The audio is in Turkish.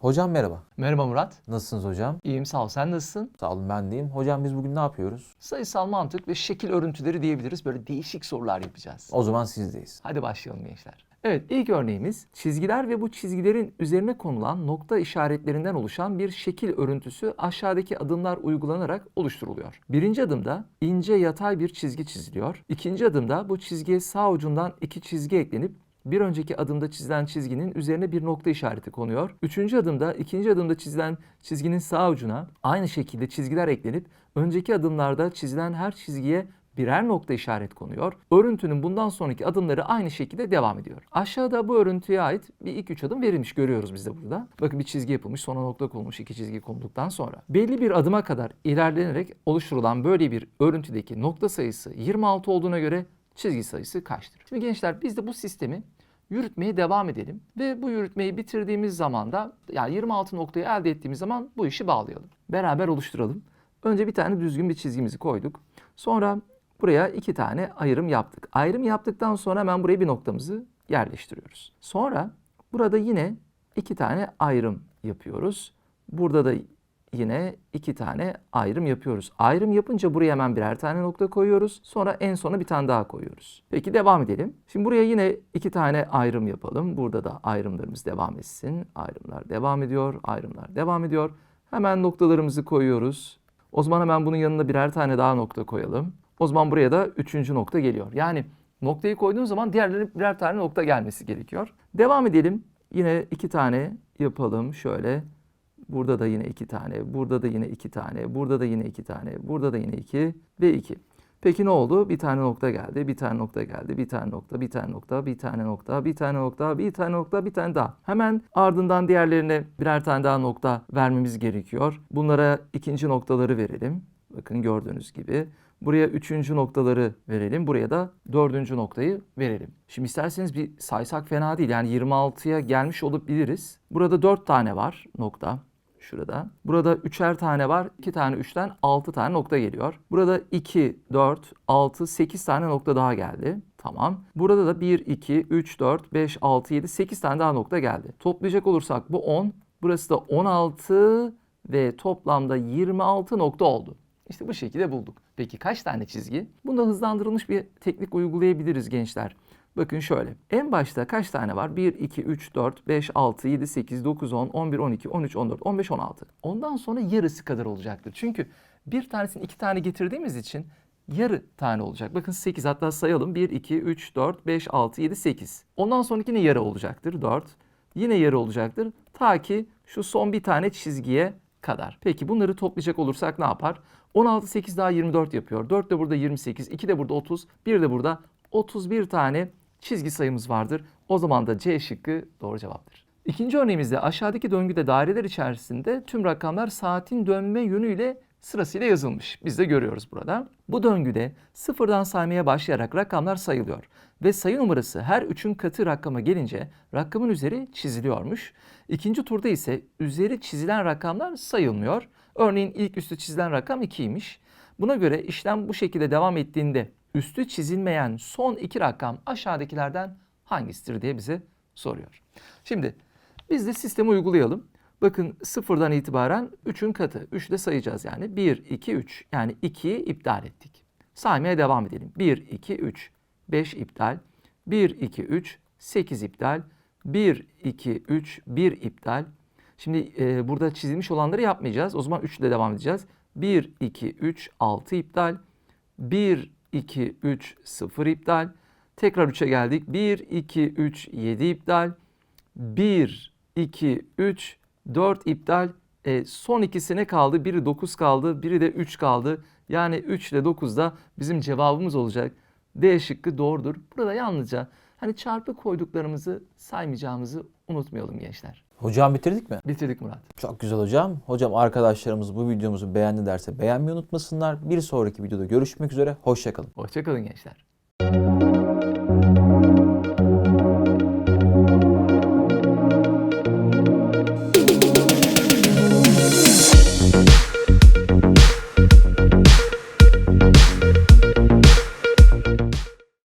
Hocam merhaba. Merhaba Murat. Nasılsınız hocam? İyiyim sağ ol. Sen nasılsın? Sağ olun ben deyim. Hocam biz bugün ne yapıyoruz? Sayısal mantık ve şekil örüntüleri diyebiliriz. Böyle değişik sorular yapacağız. O zaman sizdeyiz. Hadi başlayalım gençler. Evet ilk örneğimiz çizgiler ve bu çizgilerin üzerine konulan nokta işaretlerinden oluşan bir şekil örüntüsü aşağıdaki adımlar uygulanarak oluşturuluyor. Birinci adımda ince yatay bir çizgi çiziliyor. İkinci adımda bu çizgiye sağ ucundan iki çizgi eklenip bir önceki adımda çizilen çizginin üzerine bir nokta işareti konuyor. Üçüncü adımda ikinci adımda çizilen çizginin sağ ucuna aynı şekilde çizgiler eklenip önceki adımlarda çizilen her çizgiye birer nokta işaret konuyor. Örüntünün bundan sonraki adımları aynı şekilde devam ediyor. Aşağıda bu örüntüye ait bir ilk üç adım verilmiş görüyoruz biz de burada. Bakın bir çizgi yapılmış sonra nokta konulmuş iki çizgi konulduktan sonra. Belli bir adıma kadar ilerlenerek oluşturulan böyle bir örüntüdeki nokta sayısı 26 olduğuna göre çizgi sayısı kaçtır? Şimdi gençler biz de bu sistemi yürütmeye devam edelim ve bu yürütmeyi bitirdiğimiz zaman da yani 26 noktayı elde ettiğimiz zaman bu işi bağlayalım. Beraber oluşturalım. Önce bir tane düzgün bir çizgimizi koyduk. Sonra buraya iki tane ayrım yaptık. Ayrım yaptıktan sonra hemen buraya bir noktamızı yerleştiriyoruz. Sonra burada yine iki tane ayrım yapıyoruz. Burada da yine iki tane ayrım yapıyoruz. Ayrım yapınca buraya hemen birer tane nokta koyuyoruz. Sonra en sona bir tane daha koyuyoruz. Peki devam edelim. Şimdi buraya yine iki tane ayrım yapalım. Burada da ayrımlarımız devam etsin. Ayrımlar devam ediyor. Ayrımlar devam ediyor. Hemen noktalarımızı koyuyoruz. O zaman hemen bunun yanına birer tane daha nokta koyalım. O zaman buraya da üçüncü nokta geliyor. Yani noktayı koyduğum zaman diğerlerine birer tane nokta gelmesi gerekiyor. Devam edelim. Yine iki tane yapalım şöyle. Burada da yine iki tane, burada da yine iki tane, burada da yine iki tane, burada da yine iki ve iki. Peki ne oldu? Bir tane nokta geldi, bir tane nokta geldi, bir tane nokta, bir tane nokta, bir tane nokta, bir tane nokta, bir tane nokta, bir tane daha. Hemen ardından diğerlerine birer tane daha nokta vermemiz gerekiyor. Bunlara ikinci noktaları verelim. Bakın gördüğünüz gibi. Buraya üçüncü noktaları verelim. Buraya da dördüncü noktayı verelim. Şimdi isterseniz bir saysak fena değil. Yani 26'ya gelmiş olabiliriz. Burada dört tane var nokta. Şurada. Burada üçer tane var. 2 tane 3'ten 6 tane nokta geliyor. Burada 2, 4, 6, 8 tane nokta daha geldi. Tamam. Burada da 1, 2, 3, 4, 5, 6, 7, 8 tane daha nokta geldi. Toplayacak olursak bu 10. Burası da 16 ve toplamda 26 nokta oldu. İşte bu şekilde bulduk. Peki kaç tane çizgi? Bunda hızlandırılmış bir teknik uygulayabiliriz gençler. Bakın şöyle. En başta kaç tane var? 1, 2, 3, 4, 5, 6, 7, 8, 9, 10, 11, 12, 13, 14, 15, 16. Ondan sonra yarısı kadar olacaktır. Çünkü bir tanesini iki tane getirdiğimiz için yarı tane olacak. Bakın 8 hatta sayalım. 1, 2, 3, 4, 5, 6, 7, 8. Ondan sonraki yine yarı olacaktır. 4. Yine yarı olacaktır. Ta ki şu son bir tane çizgiye kadar. Peki bunları toplayacak olursak ne yapar? 16, 8 daha 24 yapıyor. 4 de burada 28, 2 de burada 30, 1 de burada 31 tane çizgi sayımız vardır. O zaman da C şıkkı doğru cevaptır. İkinci örneğimizde aşağıdaki döngüde daireler içerisinde tüm rakamlar saatin dönme yönüyle sırasıyla yazılmış. Biz de görüyoruz burada. Bu döngüde sıfırdan saymaya başlayarak rakamlar sayılıyor. Ve sayı numarası her üçün katı rakama gelince rakamın üzeri çiziliyormuş. İkinci turda ise üzeri çizilen rakamlar sayılmıyor. Örneğin ilk üstü çizilen rakam 2'ymiş. Buna göre işlem bu şekilde devam ettiğinde üstü çizilmeyen son iki rakam aşağıdakilerden hangisidir diye bize soruyor. Şimdi biz de sistemi uygulayalım. Bakın sıfırdan itibaren 3'ün katı. 3 de sayacağız yani. 1, 2, 3. Yani 2'yi iptal ettik. Saymaya devam edelim. 1, 2, 3. 5 iptal. 1, 2, 3. 8 iptal. 1, 2, 3. 1 iptal. Şimdi e, burada çizilmiş olanları yapmayacağız. O zaman 3 ile devam edeceğiz. 1, 2, 3, 6 iptal. 1, 2, 3, 0 iptal. Tekrar 3'e geldik. 1, 2, 3, 7 iptal. 1, 2, 3, 4 iptal. E, son ikisine kaldı. Biri 9 kaldı, biri de 3 kaldı. Yani 3 ile 9 da bizim cevabımız olacak. D şıkkı doğrudur. Burada yalnızca hani çarpı koyduklarımızı saymayacağımızı unutmayalım gençler. Hocam bitirdik mi? Bitirdik Murat. Çok güzel hocam. Hocam arkadaşlarımız bu videomuzu beğendi derse beğenmeyi unutmasınlar. Bir sonraki videoda görüşmek üzere. Hoşçakalın. Hoşçakalın gençler.